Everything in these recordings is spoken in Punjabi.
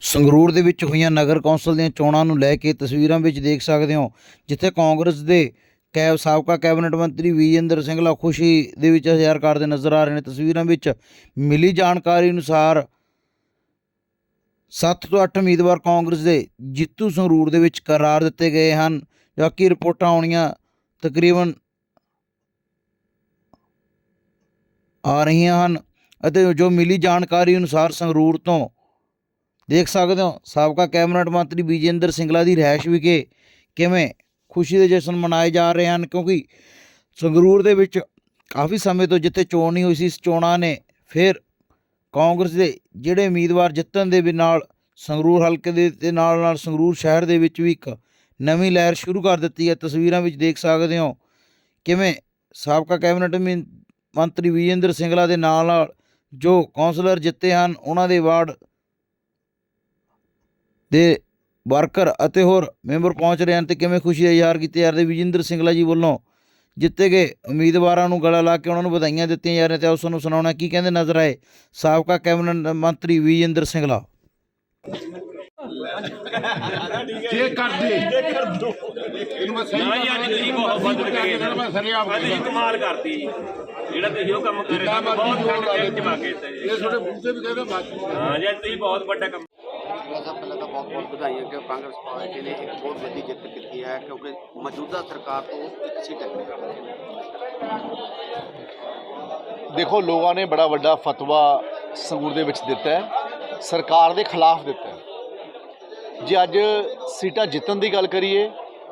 ਸੰਗਰੂਰ ਦੇ ਵਿੱਚ ਹੋਈਆਂ ਨਗਰ ਕੌਂਸਲ ਦੀਆਂ ਚੋਣਾਂ ਨੂੰ ਲੈ ਕੇ ਤਸਵੀਰਾਂ ਵਿੱਚ ਦੇਖ ਸਕਦੇ ਹੋ, ਜਿੱਥੇ ਕਾਂਗਰਸ ਦੇ ਕੈਬ, ਸਾਬਕਾ ਕੈਬਨਿਟ ਮੰਤਰੀ ਵਿਜੇਂਦਰ ਸਿੰਘਲਾ ਖੁਸ਼ੀ ਦੇ ਵਿੱਚ ਹਜ਼ਾਰ ਕਰਦੇ ਨਜ਼ਰ ਆ ਰਹੇ ਨੇ। ਤਸਵੀਰਾਂ ਵਿੱਚ ਮਿਲੀ ਜਾਣਕਾਰੀ ਅਨੁਸਾਰ 7 ਤੋਂ 8 ਉਮੀਦਵਾਰ ਕਾਂਗਰਸ ਦੇ ਜਿੱਤੂ ਸੰਗਰੂਰ ਦੇ ਵਿੱਚ ਕਰਾਰ ਦਿੱਤੇ ਗਏ ਹਨ। ਜਦਕਿ ਰਿਪੋਰਟਾਂ ਆਉਣੀਆਂ ਤਕਰੀਬਨ ਆ ਰਹੀਆਂ ਹਨ ਅਤੇ ਜੋ ਮਿਲੀ ਜਾਣਕਾਰੀ ਅਨੁਸਾਰ ਸੰਗਰੂਰ ਤੋਂ ਦੇਖ ਸਕਦੇ ਹੋ, ਸਾਬਕਾ ਕੈਬਨਿਟ ਮੰਤਰੀ ਵਿਜੇਂਦਰ ਸਿੰਗਲਾ ਦੀ ਰਿਹਾਇਸ਼ ਵਿਖੇ ਕਿਵੇਂ ਖੁਸ਼ੀ ਦੇ ਜਸ਼ਨ ਮਨਾਏ ਜਾ ਰਹੇ ਹਨ, ਕਿਉਂਕਿ ਸੰਗਰੂਰ ਦੇ ਵਿੱਚ ਕਾਫੀ ਸਮੇਂ ਤੋਂ ਜਿੱਥੇ ਚੋਣ ਨਹੀਂ ਹੋਈ ਸੀ, ਇਸ ਚੋਣਾਂ ਨੇ ਫਿਰ ਕਾਂਗਰਸ ਦੇ ਜਿਹੜੇ ਉਮੀਦਵਾਰ ਜਿੱਤਣ ਦੇ ਵੀ ਨਾਲ ਸੰਗਰੂਰ ਹਲਕੇ ਦੇ ਦੇ ਨਾਲ ਨਾਲ ਸੰਗਰੂਰ ਸ਼ਹਿਰ ਦੇ ਵਿੱਚ ਵੀ ਇੱਕ ਨਵੀਂ ਲਹਿਰ ਸ਼ੁਰੂ ਕਰ ਦਿੱਤੀ ਹੈ। ਤਸਵੀਰਾਂ ਵਿੱਚ ਦੇਖ ਸਕਦੇ ਹੋ ਕਿਵੇਂ ਸਾਬਕਾ ਕੈਬਨਿਟ ਮੰ- ਮੰਤਰੀ ਵਿਜੇਂਦਰ ਸਿੰਗਲਾ ਦੇ ਨਾਲ ਨਾਲ ਜੋ ਕੌਂਸਲਰ ਜਿੱਤੇ ਹਨ, ਉਹਨਾਂ ਦੇ ਵਾਰਡ ਦੇ ਵਰਕਰ ਅਤੇ ਹੋਰ ਮੈਂਬਰ ਪਹੁੰਚ ਰਹੇ ਹਨ ਤੇ ਕਿਵੇਂ ਖੁਸ਼ੀ ਦਾ ਇਜ਼ਹਾਰ ਕੀਤੇ ਜਾ ਰਹੇ ਵਿਜੇਂਦਰ ਸਿੰਗਲਾ ਜੀ ਵੱਲੋਂ ਜਿੱਤੇ ਗਏ ਉਮੀਦਵਾਰਾਂ ਨੂੰ ਗਲਾ ਲਾ ਕੇ ਉਹਨਾਂ ਨੂੰ ਵਧਾਈਆਂ ਦਿੱਤੀਆਂ ਜਾ ਰਹੀਆਂ ਤੇ ਉਸ ਨੂੰ ਸੁਣਾਉਣਾ ਕੀ ਕਹਿੰਦੇ ਨਜ਼ਰ ਆਏ ਸਾਬਕਾ ਕੈਬਨਿਟ ਮੰਤਰੀ ਵਿਜੇਂਦਰ ਸਿੰਗਲਾ। ਜੇ ਕਰ ਦੇ। ਇਹਨੂੰ ਮੈਂ ਸਹੀ ਨਾ ਜੀ ਅੱਜ ਤੁਸੀਂ ਬਹੁਤ ਵੱਧ ਗਏ ਮੈਂ ਸਰਿਆਮ ਅੱਜ ਤੁਸੀਂ ਕਮਾਲ ਕਰਤੀ ਜੀ। ਜਿਹੜਾ ਤੁਸੀਂ ਉਹ ਕੰਮ ਕਰ ਰਹੇ ਸੀ ਬਹੁਤ ਜਮਾ ਕੇ ਦਿੱਤਾ ਜੀ। ਇਹ ਤੁਹਾਡੇ ਮੂੰਹ ਤੇ ਵੀ ਕਹਿੰਦੇ ਬਾਤ ਹਾਂ ਜੀ ਤੁਸੀਂ ਬਹੁਤ ਵੱਡਾ ਕੰਮ ਤਾਂ ਤਾਂ ਬਹੁਤ ਬਹੁਤ ਵਧਾਈਆਂ ਕਿ ਕਾਂਗਰਸ ਪਾਰਟੀ ਨੇ ਇੱਕ ਬਹੁਤ ਵੱਡੀ ਜਿੱਤ ਕੀਤੀ ਹੈ, ਕਿਉਂਕਿ ਮੌਜੂਦਾ ਸਰਕਾਰ ਤੋਂ ਇੱਕ ਸੀਟ ਅੱਗੇ ਦੇਖੋ, ਲੋਕਾਂ ਨੇ ਬੜਾ ਵੱਡਾ ਫਤਵਾ ਸੰਗਰੂਰ ਦੇ ਵਿੱਚ ਦਿੱਤਾ ਹੈ, ਸਰਕਾਰ ਦੇ ਖਿਲਾਫ ਦਿੱਤਾ ਹੈ। ਜੇ ਅੱਜ ਸੀਟਾਂ ਜਿੱਤਣ ਦੀ ਗੱਲ ਕਰੀਏ,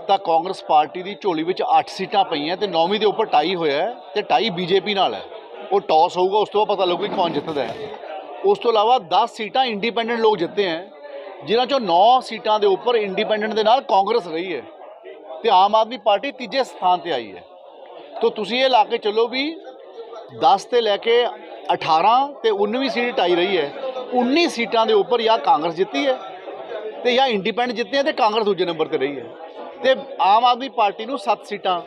ਤਾਂ ਕਾਂਗਰਸ ਪਾਰਟੀ ਦੀ ਝੋਲੀ ਵਿੱਚ 8 ਸੀਟਾਂ ਪਈਆਂ ਤੇ 9ਵੀਂ ਦੇ ਉੱਪਰ ਟਾਈ ਹੋਇਆ ਹੈ ਤੇ ਟਾਈ ਬੀਜੇਪੀ ਨਾਲ ਹੈ। ਉਹ ਟੌਸ ਹੋਊਗਾ, ਉਸ ਤੋਂ ਬਾਅਦ ਪਤਾ ਲੱਗੂ ਕੌਣ ਜਿੱਤਦਾ ਹੈ। ਉਸ ਤੋਂ ਇਲਾਵਾ 10 ਸੀਟਾਂ ਇੰਡੀਪੈਂਡੈਂਟ ਲੋਕ ਜਿੱਤੇ ਹੈ ਜਿਨ੍ਹਾਂ ਚੋਂ 9 ਸੀਟਾਂ ਦੇ ਉੱਪਰ ਇੰਡੀਪੈਂਡੈਂਟ ਦੇ ਨਾਲ ਕਾਂਗਰਸ ਰਹੀ ਹੈ ਤੇ ਆਮ ਆਦਮੀ ਪਾਰਟੀ ਤੀਜੇ ਸਥਾਨ ਤੇ ਆਈ ਹੈ। ਤਾਂ ਤੁਸੀਂ ਇਹ ਲਾ ਕੇ ਚੱਲੋ ਵੀ 10 ਤੇ ਲੈ ਕੇ 18 ਤੇ 19ਵੀਂ ਸੀਟ ਆਈ ਰਹੀ ਹੈ। 19 ਸੀਟਾਂ ਦੇ ਉੱਪਰ ਜਾਂ ਕਾਂਗਰਸ ਜਿੱਤੀ ਹੈ ਤੇ ਜਾਂ ਇੰਡੀਪੈਂਡੈਂਟ ਜਿੱਤੇ ਹੈ ਤੇ ਕਾਂਗਰਸ ਦੂਜੇ ਨੰਬਰ ਤੇ ਰਹੀ ਹੈ। ਤੇ ਆਮ ਆਦਮੀ ਪਾਰਟੀ ਨੂੰ 7 ਸੀਟਾਂ,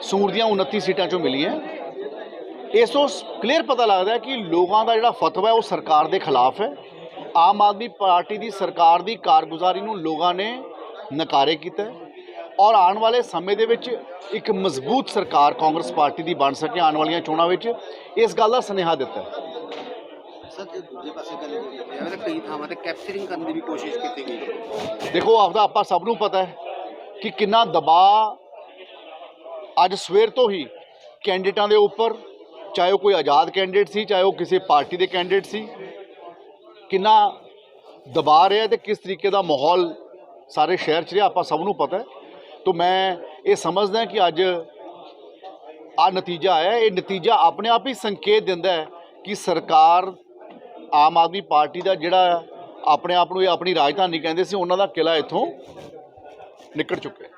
ਸੂਰ ਦੀਆਂ 29 ਸੀਟਾਂ ਚੋਂ ਮਿਲੀਆਂ। ਇਸ ਤੋਂ ਕਲੀਅਰ ਪਤਾ ਲੱਗਦਾ ਕਿ ਲੋਕਾਂ ਦਾ ਜਿਹੜਾ ਫਤਵਾ ਹੈ ਉਹ ਸਰਕਾਰ ਦੇ ਖਿਲਾਫ ਹੈ। ਆਮ ਆਦਮੀ ਪਾਰਟੀ ਦੀ ਸਰਕਾਰ ਦੀ ਕਾਰਗੁਜ਼ਾਰੀ ਨੂੰ ਲੋਕਾਂ ਨੇ ਨਕਾਰੇ ਕੀਤਾ ਔਰ ਆਉਣ ਵਾਲੇ ਸਮੇਂ ਦੇ ਵਿੱਚ ਇੱਕ ਮਜ਼ਬੂਤ ਸਰਕਾਰ ਕਾਂਗਰਸ ਪਾਰਟੀ ਦੀ ਬਣ ਸਕੇ ਆਉਣ ਵਾਲੀਆਂ ਚੋਣਾਂ ਵਿੱਚ ਇਸ ਗੱਲ ਦਾ ਸੁਨੇਹਾ ਦਿੱਤਾ ਦੇਖੋ ਆਪਦਾ ਆਪਾਂ ਸਭ ਨੂੰ ਪਤਾ ਹੈ ਕਿ ਕਿੰਨਾ ਦਬਾਅ ਅੱਜ ਸਵੇਰ ਤੋਂ ਹੀ ਕੈਂਡੀਡੇਟਾਂ ਦੇ ਉੱਪਰ ਚਾਹੇ ਉਹ ਕੋਈ ਆਜ਼ਾਦ ਕੈਂਡੀਡੇਟ ਸੀ ਚਾਹੇ ਉਹ ਕਿਸੇ ਪਾਰਟੀ ਦੇ ਕੈਂਡੀਡੇਟ ਸੀ ਕਿੰਨਾ ਦਬਾਅ ਰਿਹਾ ਤੇ ਕਿਸ ਤਰੀਕੇ ਦਾ ਮਾਹੌਲ ਸਾਰੇ ਸ਼ਹਿਰ 'ਚ ਰਿਹਾ, ਆਪਾਂ ਸਭ ਨੂੰ ਪਤਾ ਹੈ। ਤਾਂ ਮੈਂ ਇਹ ਸਮਝਦਾ ਕਿ ਅੱਜ ਆ ਨਤੀਜਾ ਆਇਆ ਇਹ ਨਤੀਜਾ ਆਪਣੇ ਆਪ ਹੀ ਸੰਕੇਤ ਦਿੰਦਾ ਹੈ ਕਿ ਸਰਕਾਰ ਆਮ ਆਦਮੀ ਪਾਰਟੀ ਦਾ ਜਿਹੜਾ ਆਪਣੇ ਆਪ ਨੂੰ ਇਹ ਆਪਣੀ ਰਾਜਧਾਨੀ ਕਹਿੰਦੇ ਸੀ, ਉਹਨਾਂ ਦਾ ਕਿਲਾ ਇੱਥੋਂ ਨਿਕਲ ਚੁੱਕਿਆ